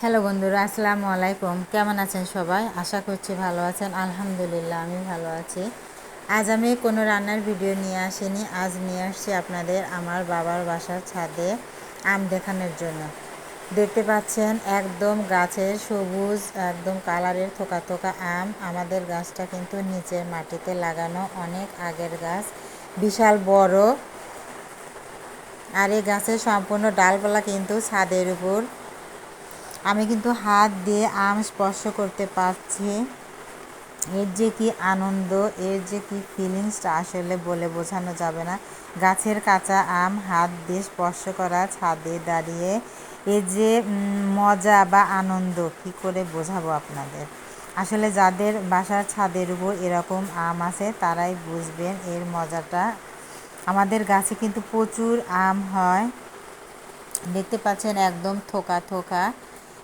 Hello বন্ধুরা, আসসালামু আলাইকুম। কেমন আছেন সবাই? আশা করছি ভালো আছেন। আলহামদুলিল্লাহ আমি ভালো আছি। আজ আমি কোনো রান্নার ভিডিও নিয়ে আসিনি। আজ নিয়ে আসছি আপনাদের আমার বাবার বাসার ছাদে আম দেখানোর জন্য। দেখতে পাচ্ছেন, একদম গাছের সবুজ, একদম কালারের থোকা থোকা আম। আমাদের গাছটা কিন্তু নিচের মাটিতে লাগানো, অনেক আগের গাছ। বিশাল বড়। আর এই গাছের সম্পূর্ণ ডালপালা কিন্তু ছাদের উপর আমি কিন্তু হাত দিয়ে আম স্পর্শ করতে পারছি। এর যে কি আনন্দ, এর যে কি ফিলিংসটা আসলে বলে বোঝানো যাবে না। গাছের কাঁচা আম হাত দিয়ে স্পর্শ করা, ছাদে দাঁড়িয়ে এর যে মজা বা আনন্দ, কি করে বোঝাবো আপনাদের? আসলে যাদের বাসার ছাদের উপর এরকম আম আছে, তারাই বুঝবেন এর মজাটা। আমাদের গাছে কিন্তু প্রচুর আম হয়। দেখতে পাচ্ছেন একদম থোকা থোকা।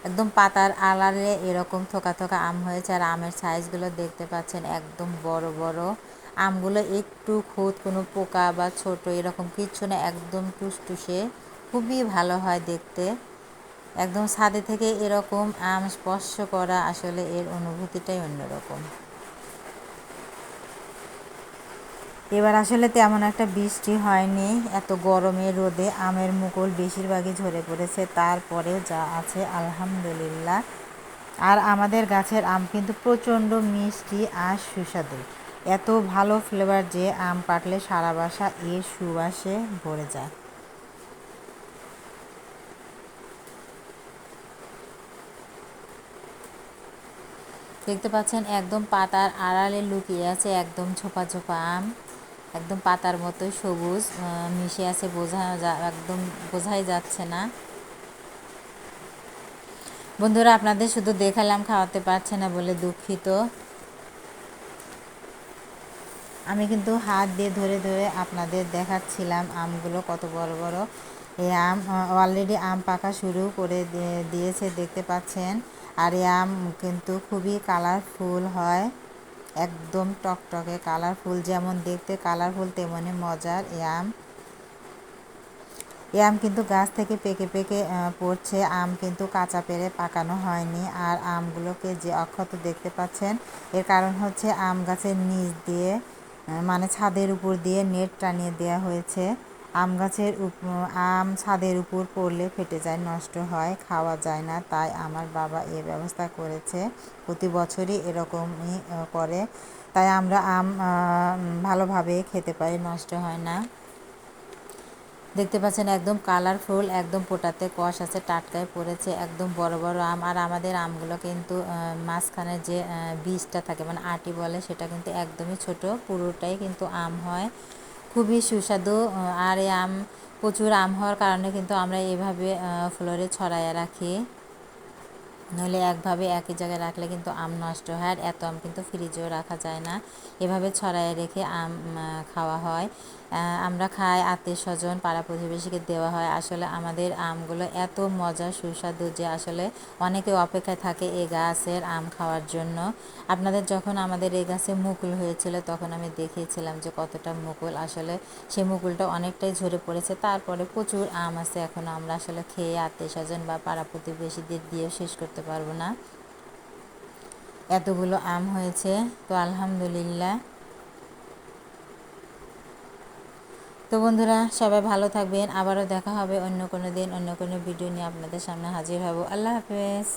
একদম পাতার আলালে এরকম থোকা থোকা আম হয়েছে আর আমের সাইজগুলো দেখতে পাচ্ছেন একদম বড় বড়। আমগুলো একটু খুদ কোনো পোকা বা ছোট এরকম কিচ্ছু না, একদম টুসটুসে। খুবই ভালো হয় দেখতে। একদম ছাদে থেকে এরকম আম স্পর্শ করা আসলে এর অনুভূতিটাই অন্যরকম। এবার আসলে তেমন একটা বৃষ্টি হয়নি, এত গরমে রোদে আমের মুকুল বেশিরভাগই ঝরে পড়েছে, তারপরেও যা আছে আলহামদুলিল্লাহ। আর আমাদের গাছের আম কিন্তু প্রচণ্ড মিষ্টি আর সুস্বাদু। এত ভালো ফ্লেভার যে আম পাটলে সারা বাসা এর সুবাসে ভরে যায়। দেখতে পাচ্ছেন একদম পাতার আড়ালে লুকিয়ে আছে একদম ছোপা ছোপা আম। একদম পাতার মতো সবুজ মিশে আছে, বোঝা একদম বোঝাই যাচ্ছে না। বন্ধুরা, আপনাদের শুধু দেখালাম, খাওয়াতে পারছে না বলে দুঃখিত। আমি কিন্তু হাত দিয়ে ধরে ধরে আপনাদের দেখাচ্ছিলাম আমগুলো কত বড় বড়। এই আম অলরেডি আম পাকা শুরু করে দিয়েছে, দেখতে পাচ্ছেন। আর এই আম কিন্তু খুবই কালারফুল হয়। একদম টকটকে, কালারফুল যেমন দেখতে, কালারফুল তেমনই মজার আম এ আম কিন্তু গাছ থেকে পেকে পেকে পড়ছে, আম কিন্তু কাঁচা পেরে পাকানো হয়নি, আর আমগুলোকে যে অক্ষত দেখতে পাচ্ছেন, এর কারণ হচ্ছে আম গাছের নিচ দিয়ে মানে ছাদের উপর দিয়ে নেট টানিয়ে দেওয়া হয়েছে। আম গাছের আম ছাদের উপর পড়লে ফেটে যায়, নষ্ট হয়, খাওয়া যায় না। তাই আমার বাবা এ ব্যবস্থা করেছে। প্রতি বছরই এরকমই করে। তাই আমরা আম ভালোভাবে খেতে পারি, নষ্ট হয় না। দেখতে পাচ্ছেন একদম কালারফুল একদম পোটাতে কষ আছে, টাটকায় পড়েছে, একদম বড় বড় আম। আর আমাদের আমগুলো কিন্তু মাঝখানে যে বীজটা থাকে মানে আটি বলে, সেটা কিন্তু একদমই ছোট, পুরোটাই কিন্তু আম হয়। খুবই সুস্বাদু আর এই আম, প্রচুর আম হওয়ার কারণে কিন্তু আমরা এভাবে ফ্লোরে ছড়াইয়া রাখি। নইলে একভাবে একই জায়গায় রাখলে কিন্তু আম নষ্ট হয় আর এত আম কিন্তু ফ্রিজেও রাখা যায় না। এভাবে ছড়াইয়ে রেখে আম খাওয়া হয়। আমরা খাই আত্মীয় স্বজন পাড়া প্রতিবেশীকে দেওয়া হয়। আসলে আমাদের আমগুলো এত মজা সুস্বাদু যে আসলে অনেকে অপেক্ষায় থাকে এ গাছের আম খাওয়ার জন্য। আপনাদের যখন আমাদের এই গাছে মুকুল হয়েছিল, তখন আমি দেখিয়েছিলাম যে কতটা মুকুল। আসলে সেই মুকুলটা অনেকটাই ঝরে পড়েছে। তারপরে প্রচুর আম আছে এখন। আমরা আসলে খেয়ে আত্মীয় স্বজন বা পাড়া প্রতিবেশীদের দিয়ে শেষ করতে পারব না। এতগুলো আম হয়েছে, তো আলহামদুলিল্লাহ। তো বন্ধুরা, সবাই ভালো থাকবেন। আবারও দেখা হবে অন্য কোনো দিন, অন্য কোনো ভিডিও নিয়ে আপনাদের সামনে হাজির হব। আল্লাহ হাফেজ।